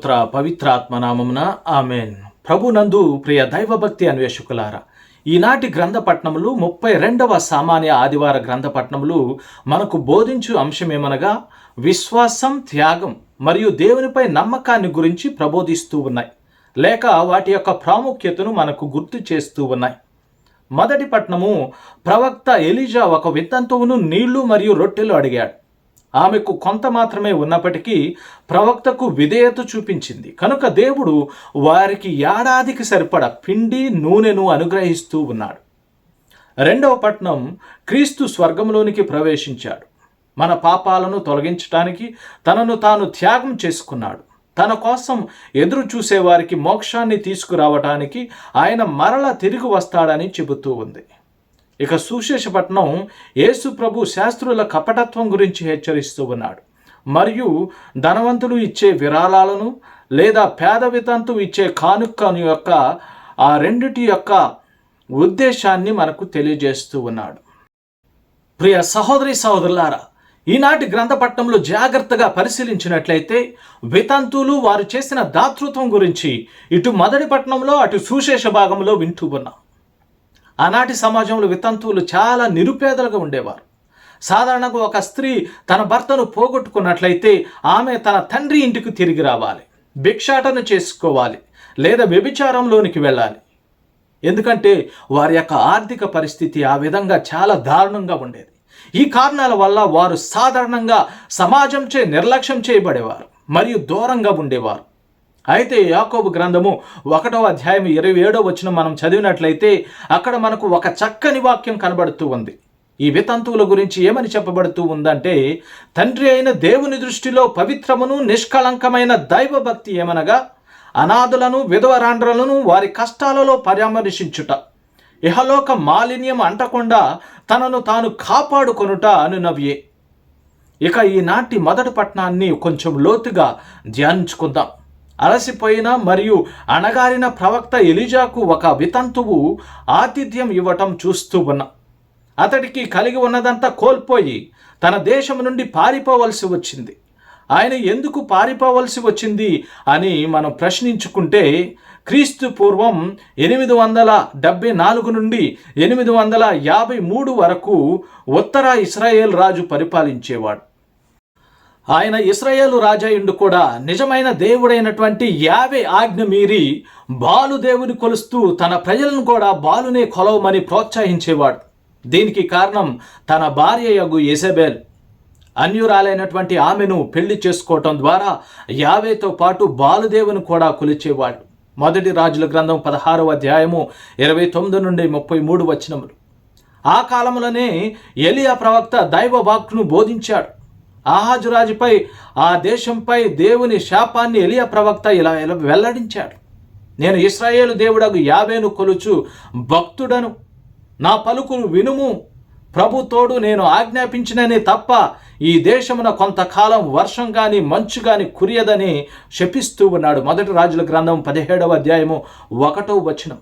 పుత్ర పవిత్రాత్మనామమున ఆమెన్. ప్రభునందు ప్రియ దైవభక్తి అన్వేషకులారా ఈనాటి గ్రంథపట్నములు ముప్పై రెండవ సామాన్య ఆదివార గ్రంథపట్నములు మనకు బోధించు అంశమేమనగా విశ్వాసం త్యాగం మరియు దేవునిపై నమ్మకాన్ని గురించి ప్రబోధిస్తూ ఉన్నాయి. లేక వాటి యొక్క ప్రాముఖ్యతను మనకు గుర్తు చేస్తూ ఉన్నాయి. మొదటి పట్నము ప్రవక్త ఎలిజా ఒక విత్తంతువును నీళ్ళు మరియు రొట్టెలు అడిగాడు. ఆమెకు కొంత మాత్రమే ఉన్నప్పటికీ ప్రవక్తకు విధేయత చూపించింది. కనుక దేవుడు వారికి ఏడాదికి సరిపడ పిండి నూనెను అనుగ్రహిస్తూ ఉన్నాడు. రెండవ పట్నం క్రీస్తు స్వర్గంలోనికి ప్రవేశించాడు. మన పాపాలను తొలగించటానికి తనను తాను త్యాగం చేసుకున్నాడు. తన కోసం ఎదురు చూసేవారికి మోక్షాన్ని తీసుకురావటానికి ఆయన మరల తిరిగి వస్తాడని చెబుతూ ఉంది. ఇక సుశేషపట్నం యేసు ప్రభు శాస్త్రుల కపటత్వం గురించి హెచ్చరిస్తూ ఉన్నాడు. మరియు ధనవంతులు ఇచ్చే విరాళాలను లేదా పేద వితంతు ఇచ్చే కానుకను యొక్క ఆ రెండిటి యొక్క ఉద్దేశాన్ని మనకు తెలియజేస్తూ ఉన్నాడు. ప్రియ సహోదరి సహోదరులారా ఈనాటి గ్రంథపట్నంలో జాగ్రత్తగా పరిశీలించినట్లయితే వితంతువులు వారు చేసిన దాతృత్వం గురించి ఇటు మొదటి పట్టణంలో అటు సుశేష భాగంలో వింటూ ఉన్నాం. ఆనాటి సమాజంలో వితంతువులు చాలా నిరుపేదలుగా ఉండేవారు. సాధారణంగా ఒక స్త్రీ తన భర్తను పోగొట్టుకున్నట్లయితే ఆమె తన తండ్రి ఇంటికి తిరిగి రావాలి భిక్షాటన చేసుకోవాలి లేదా వ్యభిచారంలోనికి వెళ్ళాలి. ఎందుకంటే వారి యొక్క ఆర్థిక పరిస్థితి ఆ విధంగా చాలా దారుణంగా ఉండేది. ఈ కారణాల వల్ల వారు సాధారణంగా సమాజంచే నిర్లక్ష్యం చేయబడేవారు మరియు దూరంగా ఉండేవారు. అయితే యాకోబు గ్రంథము ఒకటో అధ్యాయం ఇరవై ఏడో వచ్చిన మనం చదివినట్లయితే అక్కడ మనకు ఒక చక్కని వాక్యం కనబడుతూ ఉంది. ఈ వితంతువుల గురించి ఏమని చెప్పబడుతూ ఉందంటే తండ్రి అయిన దేవుని దృష్టిలో పవిత్రమును నిష్కళంకమైన దైవభక్తి ఏమనగా అనాథులను విధవరాండ్రలను వారి కష్టాలలో పరామర్శించుట ఇహలోక మాలిన్యం అంటకుండా తనను తాను కాపాడుకొనుట అనునవ్యే. ఇక ఈనాటి మొదటి పట్టణాన్ని కొంచెం లోతుగా ధ్యానించుకుందాం. అలసిపోయిన మరియు అణగారిన ప్రవక్త ఎలిజాకు ఒక వితంతువు ఆతిథ్యం ఇవ్వటం చూస్తూ ఉన్నా. అతడికి కలిగి ఉన్నదంతా కోల్పోయి తన దేశం నుండి పారిపోవలసి వచ్చింది. ఆయన ఎందుకు పారిపోవలసి వచ్చింది అని మనం ప్రశ్నించుకుంటే క్రీస్తు పూర్వం ఎనిమిది వందల డెబ్బై నాలుగు నుండి ఎనిమిది వందల యాభై మూడు వరకు ఉత్తర ఇస్రాయేల్ రాజు పరిపాలించేవాడు. ఆయన ఇస్రాయేలు రాజాయుండు కూడా నిజమైన దేవుడైనటువంటి యావే ఆజ్ఞ మీరి బాలు దేవుని కొలుస్తూ తన ప్రజలను కూడా బాలునే కొలవమని ప్రోత్సహించేవాడు. దీనికి కారణం తన భార్య యగు ఎసబెల్ అన్యురాలైనటువంటి ఆమెను పెళ్ళి చేసుకోవటం ద్వారా యావేతో పాటు బాలుదేవుని కూడా కొలిచేవాడు. మొదటి రాజుల గ్రంథం పదహారవ అధ్యాయము ఇరవై తొమ్మిది నుండి ముప్పై మూడు వచనములు. ఆ కాలంలోనే ఎలియా ప్రవక్త దైవ వాక్ను బోధించాడు. ఆహాజురాజుపై ఆ దేశంపై దేవుని శాపాన్ని ఎలియా ప్రవక్త ఇలా ఇలా వెల్లడించాడు. నేను ఇస్రాయేలు దేవుడకు యాభైను కొలుచు భక్తుడను. నా పలుకులు వినుము. ప్రభు తోడు నేను ఆజ్ఞాపించిననే తప్ప ఈ దేశమున కొంతకాలం వర్షం కానీ మంచు కానీ కురియదని శపిస్తూ ఉన్నాడు. మొదటి రాజుల గ్రంథం పదిహేడవ అధ్యాయము ఒకటో వచనం.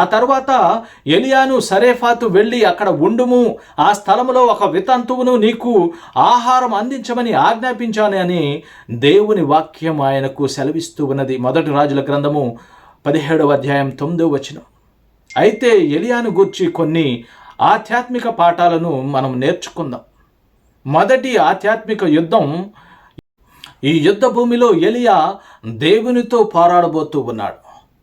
ఆ తర్వాత ఎలియాను సరేఫాతు వెళ్ళి అక్కడ ఉండుము. ఆ స్థలములో ఒక వితంతువును నీకు ఆహారం అందించమని ఆజ్ఞాపించాను అని దేవుని వాక్యం ఆయనకు సెలవిస్తూ ఉన్నది. మొదటి రాజుల గ్రంథము పదిహేడవ అధ్యాయం తొమ్మిదో వచనం. అయితే ఎలియాను గూర్చి కొన్ని ఆధ్యాత్మిక పాఠాలను మనం నేర్చుకుందాం. మొదటి ఆధ్యాత్మిక యుద్ధం ఈ యుద్ధ భూమిలో ఎలియా దేవునితో పోరాడబోతూ ఉన్నాడు.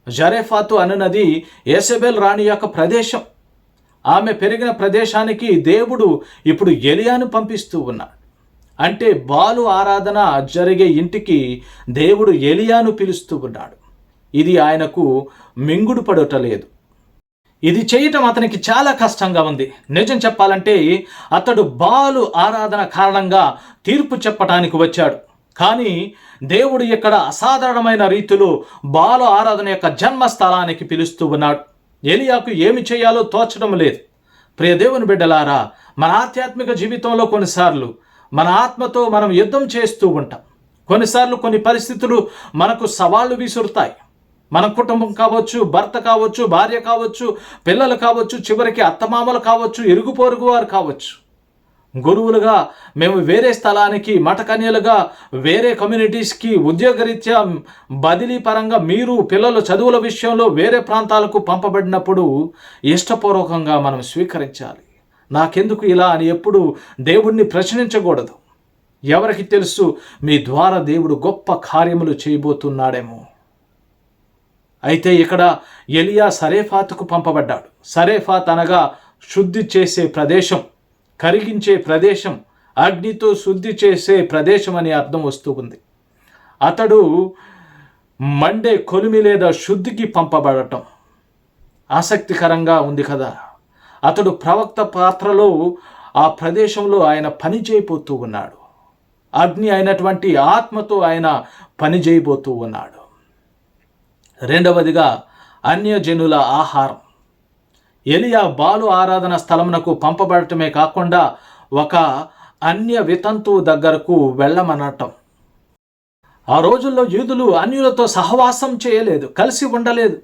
జరేఫాతు అన్నది ఏసబెల్ రాణి యొక్క ప్రదేశం. ఆమె పెరిగిన ప్రదేశానికి దేవుడు ఇప్పుడు ఎలియాను పంపిస్తూ ఉన్నాడు. అంటే బాలు ఆరాధన జరిగే ఇంటికి దేవుడు ఎలియాను పిలుస్తూ ఉన్నాడు. ఇది ఆయనకు మింగుడు పడటలేదు ఇది చేయటం అతనికి చాలా కష్టంగా ఉంది. నిజం చెప్పాలంటే అతడు బాలు ఆరాధన కారణంగా తీర్పు చెప్పటానికి వచ్చాడు. కానీ దేవుడు ఇక్కడ అసాధారణమైన రీతిలో బాలు ఆరాధన యొక్క జన్మస్థలానికి పిలుస్తూ ఉన్నాడు. ఎలియాకు ఏమి చేయాలో తోచడం లేదు. ప్రియ దేవుని బిడ్డలారా మన ఆధ్యాత్మిక జీవితంలో కొన్నిసార్లు మన ఆత్మతో మనం యుద్ధం చేస్తూ ఉంటాం. కొన్నిసార్లు కొన్ని పరిస్థితులు మనకు సవాళ్ళు విసురుతాయి. మన కుటుంబం కావచ్చు భర్త కావచ్చు భార్య కావచ్చు పిల్లలు కావచ్చు చివరికి అత్తమామలు కావచ్చు ఇరుగు పొరుగు వారు కావచ్చు. గురువులుగా మేము వేరే స్థలానికి మఠకన్యలుగా వేరే కమ్యూనిటీస్కి ఉద్యోగరీత్యా బదిలీ పరంగా మీరు పిల్లల చదువుల విషయంలో వేరే ప్రాంతాలకు పంపబడినప్పుడు ఇష్టపూర్వకంగా మనం స్వీకరించాలి. నాకెందుకు ఇలా అని ఎప్పుడు దేవుణ్ణి ప్రశ్నించకూడదు. ఎవరికి తెలుసు మీ ద్వారా దేవుడు గొప్ప కార్యములు చేయబోతున్నాడేమో. అయితే ఇక్కడ ఎలియా సరేఫాతుకు పంపబడ్డాడు. సరేఫాత్ అనగా శుద్ధి చేసే ప్రదేశం. కరిగించే ప్రదేశం అగ్నితో శుద్ధి చేసే ప్రదేశం అని అర్థం వస్తూ ఉంది. అతడు మండే కొలిమి లేదా శుద్ధికి పంపబడటం ఆసక్తికరంగా ఉంది కదా. అతడు ప్రవక్త పాత్రలో ఆ ప్రదేశంలో ఆయన పని చేయబోతూ ఉన్నాడు. అగ్ని అయినటువంటి ఆత్మతో ఆయన పని చేయబోతూ ఉన్నాడు. రెండవదిగా అన్యజనుల ఆహారం. ఎలియా బాలు ఆరాధన స్థలమునకు పంపబడటమే కాకుండా ఒక అన్య వితంతువు దగ్గరకు వెళ్ళమనటం. ఆ రోజుల్లో యూదులు అన్యులతో సహవాసం చేయలేదు కలిసి ఉండలేదు.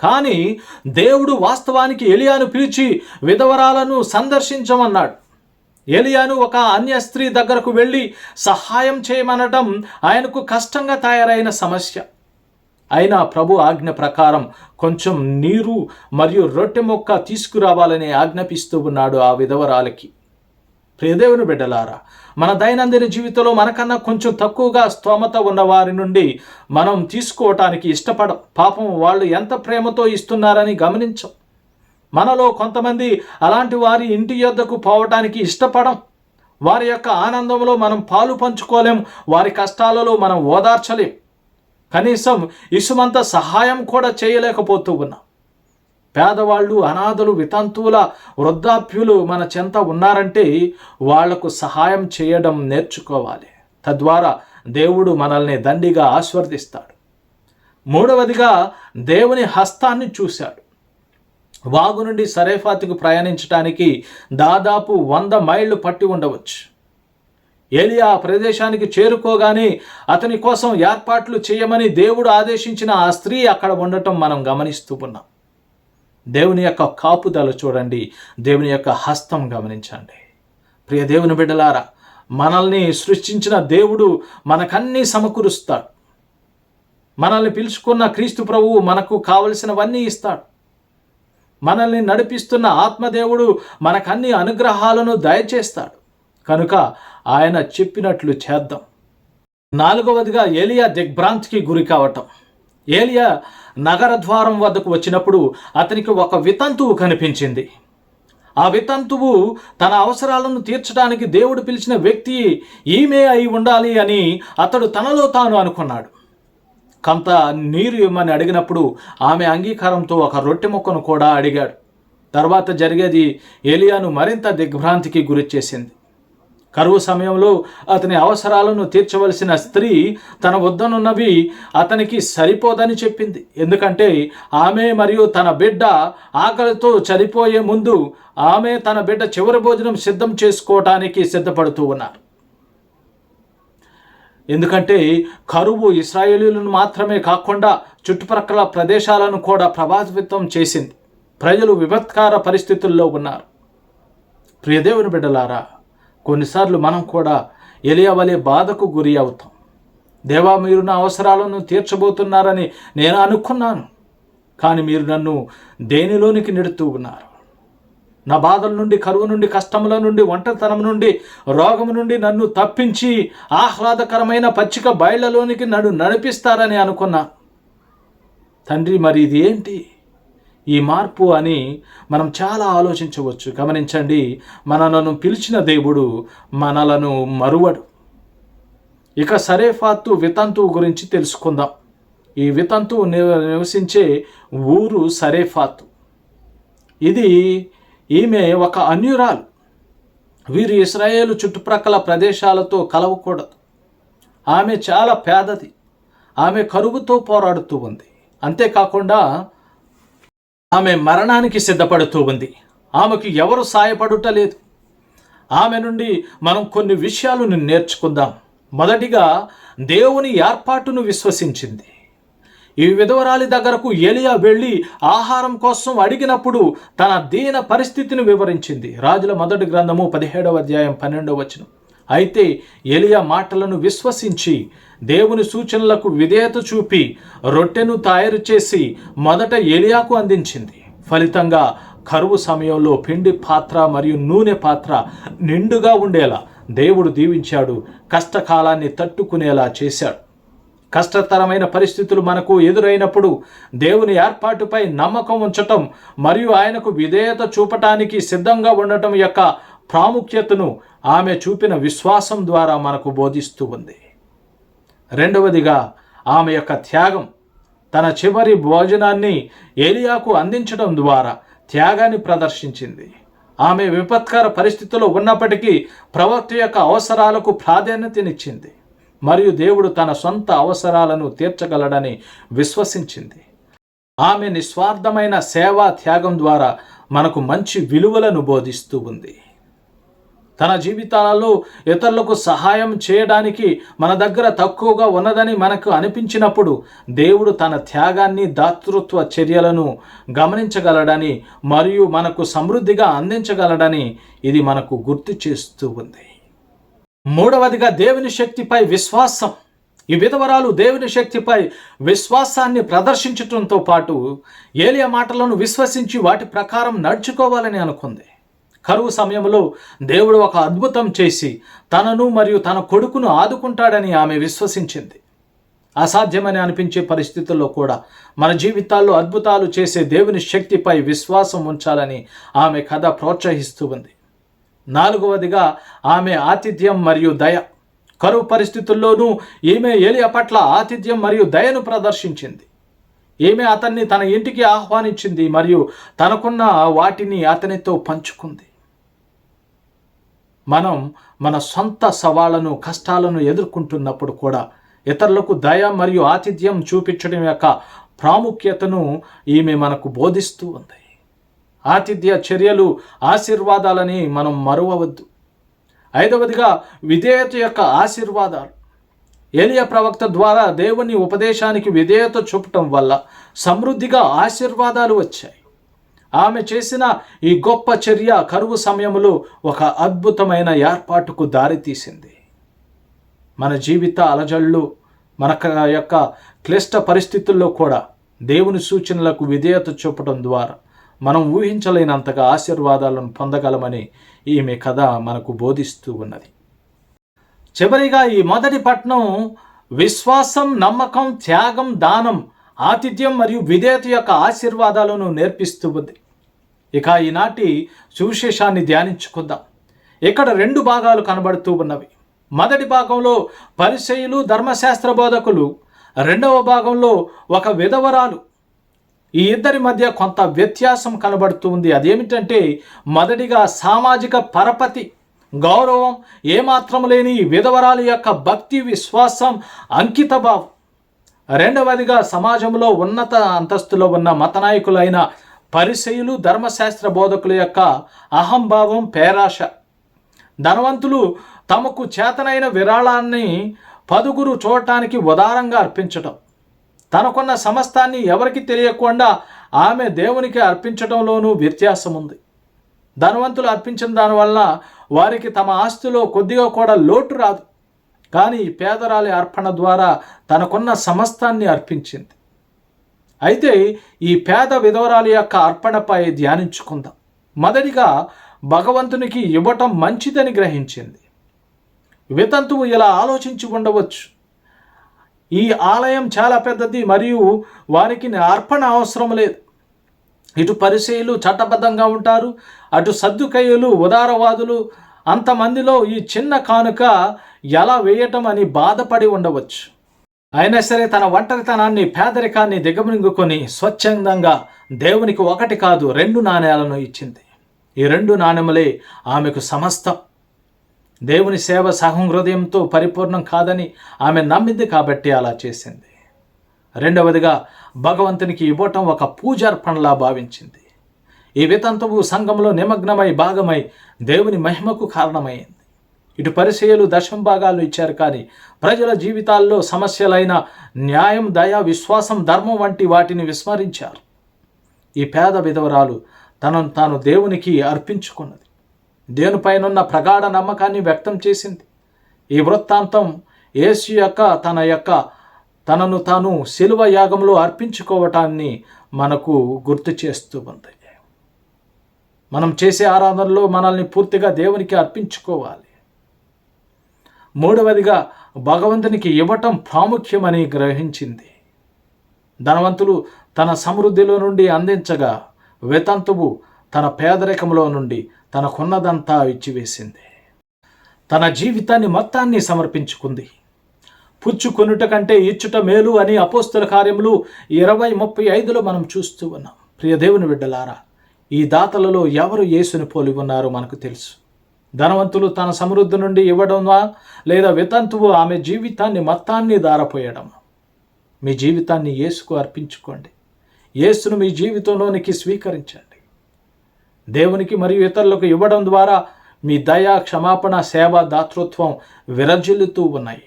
కానీ దేవుడు వాస్తవానికి ఎలియాను పిలిచి విధవరాలను సందర్శించమన్నాడు. ఎలియాను ఒక అన్య స్త్రీ దగ్గరకు వెళ్ళి సహాయం చేయమనటం ఆయనకు కష్టంగా తయారైన సమస్య. అయినా ప్రభు ఆజ్ఞ ప్రకారం కొంచెం నీరు మరియు రొట్టె మొక్క తీసుకురావాలని ఆజ్ఞాపిస్తూ ఉన్నాడు ఆ విధవరాలకి. ప్రియదేవుని బిడ్డలారా మన దైనందిన జీవితంలో మనకన్నా కొంచెం తక్కువగా స్తోమత ఉన్న వారి నుండి మనం తీసుకోవటానికి ఇష్టపడం పాపం వాళ్ళు ఎంత ప్రేమతో ఇస్తున్నారని గమనించం. మనలో కొంతమంది అలాంటి వారి ఇంటి యొద్దకు పోవటానికి ఇష్టపడం వారి యొక్క ఆనందంలో మనం పాలు పంచుకోలేం వారి కష్టాలలో మనం ఓదార్చలేం. కనీసం ఇసుమంత సహాయం కూడా చేయలేకపోతూ ఉన్నాం. పేదవాళ్ళు అనాథలు వితంతువుల వృద్ధాప్యులు మన చెంత ఉన్నారంటే వాళ్ళకు సహాయం చేయడం నేర్చుకోవాలి. తద్వారా దేవుడు మనల్ని దండిగా ఆస్వర్దిస్తాడు మూడవదిగా దేవుని హస్తాన్ని చూశాడు. వాగు నుండి సరేఫాతికి ప్రయాణించడానికి దాదాపు వంద మైళ్ళు పట్టి ఉండవచ్చు. ఏలియా ఆ ప్రదేశానికి చేరుకోగానే అతని కోసం ఏర్పాట్లు చేయమని దేవుడు ఆదేశించిన ఆ స్త్రీ అక్కడ ఉండటం మనం గమనిస్తూ ఉన్నాం. దేవుని యొక్క కాపుదల చూడండి. దేవుని యొక్క హస్తం గమనించండి. ప్రియ దేవుని బిడ్డలారా మనల్ని సృష్టించిన దేవుడు మనకన్నీ సమకూరుస్తాడు. మనల్ని పిలుచుకున్న క్రీస్తు ప్రభువు మనకు కావలసినవన్నీ ఇస్తాడు. మనల్ని నడిపిస్తున్న ఆత్మదేవుడు మనకన్ని అనుగ్రహాలను దయచేస్తాడు. కనుక ఆయన చెప్పినట్లు చేద్దాం. నాలుగవదిగా ఏలియా దిగ్భ్రాంతికి గురి కావటం. ఏలియా నగర ద్వారం వద్దకు వచ్చినప్పుడు అతనికి ఒక వితంతువు కనిపించింది. ఆ వితంతువు తన అవసరాలను తీర్చడానికి దేవుడు పిలిచిన వ్యక్తి ఈమె అయి ఉండాలి అని అతడు తనలో తాను అనుకున్నాడు. కొంత నీరు ఇవ్వమని అడిగినప్పుడు ఆమె అంగీకారంతో ఒక రొట్టె మొక్కను కూడా అడిగాడు. తర్వాత జరిగేది ఏలియాను మరింత దిగ్భ్రాంతికి గురి చేసింది. కరువు సమయంలో అతని అవసరాలను తీర్చవలసిన స్త్రీ తన వద్దనున్నవి అతనికి సరిపోదని చెప్పింది. ఎందుకంటే ఆమె మరియు తన బిడ్డ ఆకలితో చనిపోయే ముందు ఆమె తన బిడ్డ చివరి భోజనం సిద్ధం చేసుకోవటానికి సిద్ధపడుతూ ఉన్నారు. ఎందుకంటే కరువు ఇస్రాయేలీలను మాత్రమే కాకుండా చుట్టుప్రక్కల ప్రదేశాలను కూడా ప్రభావితం చేసింది. ప్రజలు విభత్కార పరిస్థితుల్లో ఉన్నారు. ప్రియదేవుని బిడ్డలారా కొన్నిసార్లు మనం కూడా ఎలియవలే బాధకు గురి అవుతాం. దేవా మీరు నా అవసరాలను తీర్చబోతున్నారని నేను అనుకున్నాను కానీ మీరు నన్ను దేనిలోనికి నెడుతూ ఉన్నారు? నా బాధల నుండి కరువు నుండి కష్టముల నుండి ఒంటరితనం నుండి రోగము నుండి నన్ను తప్పించి ఆహ్లాదకరమైన పచ్చిక బయళ్ళలోనికి నన్ను నడిపిస్తారని అనుకున్నా. తండ్రి మరి ఇది ఏంటి? ఈ మార్పు అని మనం చాలా ఆలోచించవచ్చు. గమనించండి మనలను పిలిచిన దేవుడు మనలను మరువడు. ఇక సరేఫాత్తు వితంతువు గురించి తెలుసుకుందాం. ఈ వితంతువు నివసించే ఊరు సరేఫాత్తు ఇది ఈమె ఒక అన్యురాలు. వీరు ఇస్రాయేలు చుట్టుప్రక్కల ప్రదేశాలతో కలవకూడదు. ఆమె చాలా పేదది. ఆమె కరువుతో పోరాడుతూ ఉంది. అంతేకాకుండా ఆమె మరణానికి సిద్ధపడుతూ ఉంది. ఆమెకు ఎవరు సాయపడుటలేదు ఆమె నుండి మనం కొన్ని విషయాలను నేర్చుకుందాం. మొదటిగా దేవుని ఏర్పాటును విశ్వసించింది. ఈ విధవరాలి దగ్గరకు ఎలియా వెళ్ళి ఆహారం కోసం అడిగినప్పుడు తన దీన పరిస్థితిని వివరించింది. రాజుల మొదటి గ్రంథము పదిహేడవ అధ్యాయం పన్నెండవ వచనం. అయితే ఎలియా మాటలను విశ్వసించి దేవుని సూచనలకు విధేయత చూపి రొట్టెను తయారు చేసి మొదట ఎలియాకు అందించింది. ఫలితంగా కరువు సమయంలో పిండి పాత్ర మరియు నూనె పాత్ర నిండుగా ఉండేలా దేవుడు దీవించాడు కష్టకాలాన్ని తట్టుకునేలా చేశాడు. కష్టతరమైన పరిస్థితులు మనకు ఎదురైనప్పుడు దేవుని ఏర్పాటుపై నమ్మకం ఉంచటం మరియు ఆయనకు విధేయత చూపటానికి సిద్ధంగా ఉండటం యొక్క ప్రాముఖ్యతను ఆమె చూపిన విశ్వాసం ద్వారా మనకు బోధిస్తూ ఉంది. రెండవదిగా ఆమె యొక్క త్యాగం. తన చివరి భోజనాన్ని ఏలియాకు అందించడం ద్వారా త్యాగాన్ని ప్రదర్శించింది. ఆమె విపత్కర పరిస్థితిలో ఉన్నప్పటికీ ప్రవక్త యొక్క అవసరాలకు ప్రాధాన్యతనిచ్చింది. మరియు దేవుడు తన సొంత అవసరాలను తీర్చగలడని విశ్వసించింది. ఆమె నిస్వార్థమైన సేవా త్యాగం ద్వారా మనకు మంచి విలువలను బోధిస్తూ ఉంది. తన జీవితాలలో ఇతరులకు సహాయం చేయడానికి మన దగ్గర తక్కువగా ఉన్నదని మనకు అనిపించినప్పుడు దేవుడు తన త్యాగాన్ని దాతృత్వ చర్యలను గమనించగలడని మరియు మనకు సమృద్ధిగా అందించగలడని ఇది మనకు గుర్తు చేస్తూ ఉంది. మూడవదిగా దేవుని శక్తిపై విశ్వాసం. ఈ విధవరాలు దేవుని శక్తిపై విశ్వాసాన్ని ప్రదర్శించటంతో పాటు ఏలియా మాటలను విశ్వసించి వాటి ప్రకారం నడుచుకోవాలని అనుకుంది. కరువు సమయంలో దేవుడు ఒక అద్భుతం చేసి తనను మరియు తన కొడుకును ఆదుకుంటాడని ఆమె విశ్వసించింది. అసాధ్యమని అనిపించే పరిస్థితుల్లో కూడా మన జీవితాల్లో అద్భుతాలు చేసే దేవుని శక్తిపై విశ్వాసం ఉంచాలని ఆమె కథ ప్రోత్సహిస్తూ ఉంది. నాలుగవదిగా ఆమె ఆతిథ్యం మరియు దయ. కరువు పరిస్థితుల్లోనూ ఈమె ఎలియ పట్ల ఆతిథ్యం మరియు దయను ప్రదర్శించింది. ఈమె అతన్ని తన ఇంటికి ఆహ్వానించింది మరియు తనకున్న వాటిని అతనితో పంచుకుంది. మనం మన సొంత సవాళ్ళను కష్టాలను ఎదుర్కొంటున్నప్పుడు కూడా ఇతరులకు దయ మరియు ఆతిథ్యం చూపించడం యొక్క ప్రాముఖ్యతను ఈమె మనకు బోధిస్తూ ఉంది. ఆతిథ్య చర్యలు ఆశీర్వాదాలని మనం మరువవద్దు. ఐదవదిగా విధేయత యొక్క ఆశీర్వాదాలు. ఏలియ ప్రవక్త ద్వారా దేవుని ఉపదేశానికి విధేయత చూపటం వల్ల సమృద్ధిగా ఆశీర్వాదాలు వచ్చాయి. ఆమె చేసిన ఈ గొప్ప చర్య కరువు సమయంలో ఒక అద్భుతమైన ఏర్పాటుకు దారితీసింది. మన జీవిత అలజళ్ళు మన యొక్క క్లిష్ట పరిస్థితుల్లో కూడా దేవుని సూచనలకు విధేయత చూపడం ద్వారా మనం ఊహించలేనంతగా ఆశీర్వాదాలను పొందగలమని ఈమె కథ మనకు బోధిస్తూ ఉన్నది. చివరిగా ఈ మొదటి పట్నం విశ్వాసం నమ్మకం త్యాగం దానం ఆతిథ్యం మరియు విధేయత యొక్క ఆశీర్వాదాలను నేర్పిస్తూ ఉంది. ఇక ఈనాటి సువిశేషాన్ని ధ్యానించుకుందాం. ఇక్కడ రెండు భాగాలు కనబడుతూ ఉన్నవి. మొదటి భాగంలో పరిచయులు ధర్మశాస్త్ర బోధకులు. రెండవ భాగంలో ఒక విధవరాలు. ఈ ఇద్దరి మధ్య కొంత వ్యత్యాసం కనబడుతూ ఉంది. అదేమిటంటే మొదటిగా సామాజిక పరపతి. గౌరవం ఏమాత్రం లేని ఈ విధవరాలు యొక్క భక్తి విశ్వాసం అంకితభావం రెండవదిగా సమాజంలో ఉన్నత అంతస్తులో ఉన్న మత నాయకులైన పరిసయులు ధర్మశాస్త్ర బోధకుల యొక్క అహంభావం పేరాశ. ధనవంతులు తమకు చేతనైన విరాళాన్ని పదుగురు చూడటానికి ఉదారంగా అర్పించటం. తనకున్న సమస్తాన్ని ఎవరికి తెలియకుండా ఆమె దేవునికి అర్పించడంలోనూ వ్యత్యాసం ఉంది ధనవంతులు అర్పించిన దానివల్ల వారికి తమ ఆస్తిలో కొద్దిగా కూడా లోటు రాదు. కానీ ఈ పేదరాలి అర్పణ ద్వారా తనకున్న సమస్తాన్ని అర్పించింది. అయితే ఈ పేద విధవరాలి యొక్క అర్పణపై ధ్యానించుకుందాం. మొదటిగా భగవంతునికి ఇవ్వటం మంచిదని గ్రహించింది. వితంతువు ఇలా ఆలోచించి ఉండవచ్చు. ఈ ఆలయం చాలా పెద్దది మరియు వారికి అర్పణ అవసరం లేదు. ఇటు పరిచయులు చట్టబద్ధంగా ఉంటారు అటు సర్దుకయ్యులు ఉదారవాదులు అంతమందిలో ఈ చిన్న కానుక ఎలా వేయటం అని బాధపడి ఉండవచ్చు. అయినా సరే తన ఒంటరితనాన్ని పేదరికాన్ని దిగమింగుకొని స్వచ్ఛందంగా దేవునికి ఒకటి కాదు రెండు నాణేలను ఇచ్చింది. ఈ రెండు నాణెములే ఆమెకు సమస్తం. దేవుని సేవ సహం హృదయంతో పరిపూర్ణం కాదని ఆమె నమ్మింది కాబట్టి అలా చేసింది. రెండవదిగా భగవంతునికి ఇవ్వటం ఒక పూజార్పణలా భావించింది. ఈ వితంతువు సంఘంలో నిమగ్నమై భాగమై దేవుని మహిమకు కారణమైంది. ఇటు పరిచయలు దశం భాగాలు ఇచ్చారు కానీ ప్రజల జీవితాల్లో సమస్యలైన న్యాయం దయ విశ్వాసం ధర్మం వంటి వాటిని విస్మరించారు. ఈ పేద విధవరాలు తనను తాను దేవునికి అర్పించుకున్నది. దేనిపైనున్న ప్రగాఢ నమ్మకాన్ని వ్యక్తం చేసింది. ఈ వృత్తాంతం యేసు యొక్క తన యొక్క తనను తాను శిలువ యాగంలో అర్పించుకోవటాన్ని మనకు గుర్తు చేస్తూ ఉంది. మనం చేసే ఆరాధనలో మనల్ని పూర్తిగా దేవునికి అర్పించుకోవాలి. మూడవదిగా భగవంతునికి ఇవ్వటం ప్రాముఖ్యమని గ్రహించింది. ధనవంతులు తన సమృద్ధిలో నుండి అందించగా వితంతువు తన పేదరికంలో నుండి తనకున్నదంతా ఇచ్చివేసింది తన జీవితాన్ని మొత్తాన్ని సమర్పించుకుంది. పుచ్చుకొనుట కంటే ఇచ్చుట మేలు అని అపోస్తుల కార్యములు ఇరవై ముప్పై ఐదులో మనం చూస్తూ ఉన్నాం. ప్రియ దేవుని బిడ్డలారా ఈ దాతలలో ఎవరు యేసుని పోలి ఉన్నారో మనకు తెలుసు. ధనవంతులు తన సమృద్ధి నుండి ఇవ్వడమా లేదా వితంతువు ఆమె జీవితాన్ని మొత్తాన్ని దారపోయడం మీ జీవితాన్ని యేసుకు అర్పించుకోండి. యేసును మీ జీవితంలోనికి స్వీకరించండి. దేవునికి మరియు ఇతరులకు ఇవ్వడం ద్వారా మీ దయ క్షమాపణ సేవ దాతృత్వం విరజిల్లుతూ ఉన్నాయి.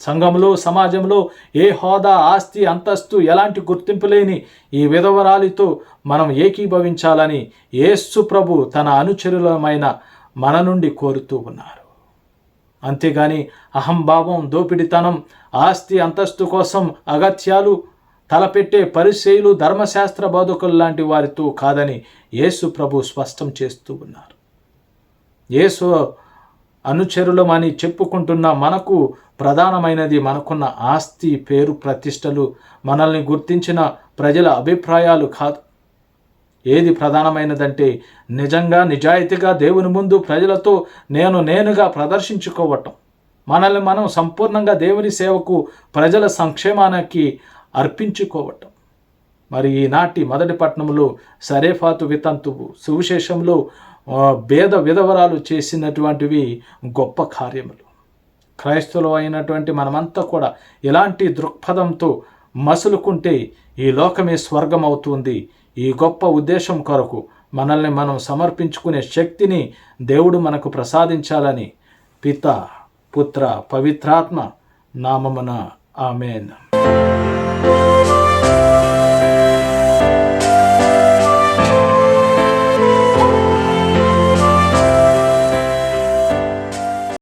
సంఘంలో సమాజంలో ఏ హోదా ఆస్తి అంతస్తు ఎలాంటి గుర్తింపు లేని ఈ విధవరాలితో మనం ఏకీభవించాలని యేస్సు ప్రభు తన అనుచరులమైన మన నుండి కోరుతూ ఉన్నారు. అంతేగాని అహంభావం దోపిడితనం ఆస్తి అంతస్తు కోసం అగత్యాలు తలపెట్టే పరిశైలు ధర్మశాస్త్ర బోధకులు లాంటి వారితో కాదని యేసు ప్రభు స్పష్టం చేస్తూ ఉన్నారు. యేసు అనుచరులమని చెప్పుకుంటున్న మనకు ప్రధానమైనది మనకున్న ఆస్తి పేరు ప్రతిష్టలు మనల్ని గుర్తించిన ప్రజల అభిప్రాయాలు కాదు. ఏది ప్రధానమైనదంటే నిజంగా నిజాయితీగా దేవుని ముందు ప్రజలతో నేను నేనుగా ప్రదర్శించుకోవటం. మనల్ని మనం సంపూర్ణంగా దేవుని సేవకు ప్రజల సంక్షేమానికి అర్పించుకోవటం. మరి ఈనాటి మొదటి పట్టణంలో సరేఫాతు వితంతువు సువిశేషంలో భేద విధవరాలు చేసినటువంటివి గొప్ప కార్యములు. క్రైస్తవులు అయినటువంటి మనమంతా కూడా ఇలాంటి దృక్పథంతో మసులుకుంటే ఈ లోకమే స్వర్గం అవుతుంది ఈ గొప్ప ఉద్దేశం కొరకు మనల్ని మనం సమర్పించుకునే శక్తిని దేవుడు మనకు ప్రసాదించాలని పిత పుత్ర పవిత్రాత్మ నామమున ఆమెన్.